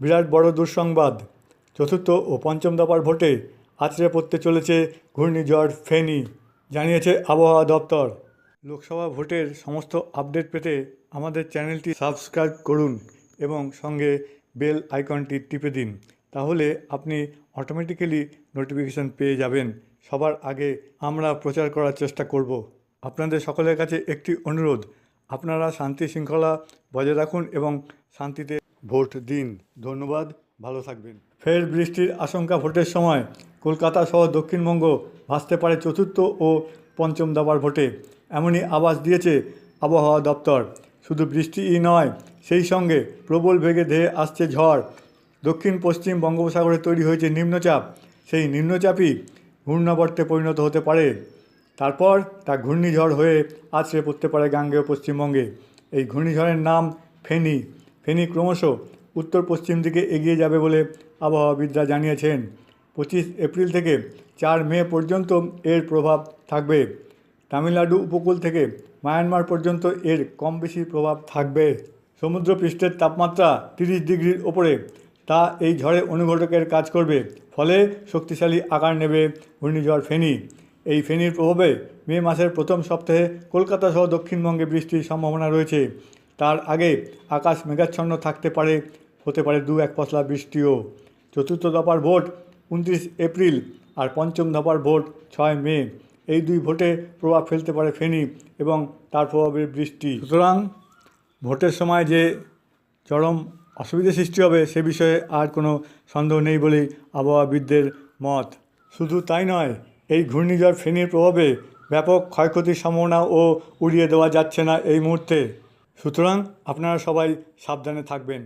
বিরাট বড় দুঃসংবাদ। চতুর্থ ও পঞ্চম দফার ভোটে আছড়ে পড়তে চলেছে ঘূর্ণিঝড় ফেনি, জানিয়েছে আবহাওয়া দপ্তর। লোকসভা ভোটের সমস্ত আপডেট পেতে আমাদের চ্যানেলটি সাবস্ক্রাইব করুন এবং সঙ্গে বেল আইকনটি টিপে দিন, তাহলে আপনি অটোমেটিক্যালি নোটিফিকেশান পেয়ে যাবেন। সবার আগে আমরা প্রচার করার চেষ্টা করব। আপনাদের সকলের কাছে একটি অনুরোধ, আপনারা শান্তি শৃঙ্খলা বজায় রাখুন এবং শান্তিতে ভোট দিন। ধন্যবাদ, ভালো থাকবেন। ফের বৃষ্টির আশঙ্কা ভোটের সময়। কলকাতা সহ দক্ষিণবঙ্গ ভাসতে পারে চতুর্থ ও পঞ্চম দফার ভোটে। এমনই আভাস দিয়েছে আবহাওয়া দপ্তর। শুধু বৃষ্টিই নয়, সেই সঙ্গে প্রবল বেগে ধেয়ে আসছে ঝড়। দক্ষিণ পশ্চিম বঙ্গোপসাগরে তৈরি হয়েছে নিম্নচাপ। সেই নিম্নচাপই ঘূর্ণাবর্তে পরিণত হতে পারে। তারপর তা ঘূর্ণিঝড় হয়ে আছড়ে পড়তে পারে গাঙ্গেয় পশ্চিমবঙ্গে। এই ঘূর্ণিঝড়ের নাম ফেনি। ফেনি ক্রমশ উত্তর পশ্চিম দিকে এগিয়ে যাবে বলে আবহাওয়াবিদরা জানিয়েছেন। পঁচিশ এপ্রিল থেকে চার মে পর্যন্ত এর প্রভাব থাকবে। তামিলনাড়ু উপকূল থেকে মায়ানমার পর্যন্ত এর কম বেশি প্রভাব থাকবে। সমুদ্রপৃষ্ঠের তাপমাত্রা তিরিশ ডিগ্রির ওপরে। তা এই ঝড়ে অনুঘটকের কাজ করবে, ফলে শক্তিশালী আকার নেবে ঘূর্ণিঝড় ফেনি। এই ফেনির প্রভাবে মে মাসের প্রথম সপ্তাহে কলকাতা সহ দক্ষিণবঙ্গে বৃষ্টির সম্ভাবনা রয়েছে। তার আগে আকাশ মেঘাচ্ছন্ন থাকতে পারে, হতে পারে দু এক পশলা বৃষ্টিও। চতুর্থ দফার ভোট উনত্রিশ এপ্রিল আর পঞ্চম দফার ভোট ছয় মে। এই দুই ভোটে প্রভাব ফেলতে পারে ফেনি এবং তার প্রভাবে বৃষ্টি। সুতরাং ভোটের সময় যে চরম অসুবিধা সৃষ্টি হবে সে বিষয়ে আর কোনো সন্দেহ নেই বলেই আবহাওয়াবিদদের মত। শুধু তাই নয়, এই ঘূর্ণিঝড় ফেনীর প্রভাবে ব্যাপক ক্ষয়ক্ষতির সম্ভাবনাও উড়িয়ে দেওয়া যাচ্ছে না এই মুহূর্তে। সুতরাং আপনারা সবাই সাবধানে থাকবেন।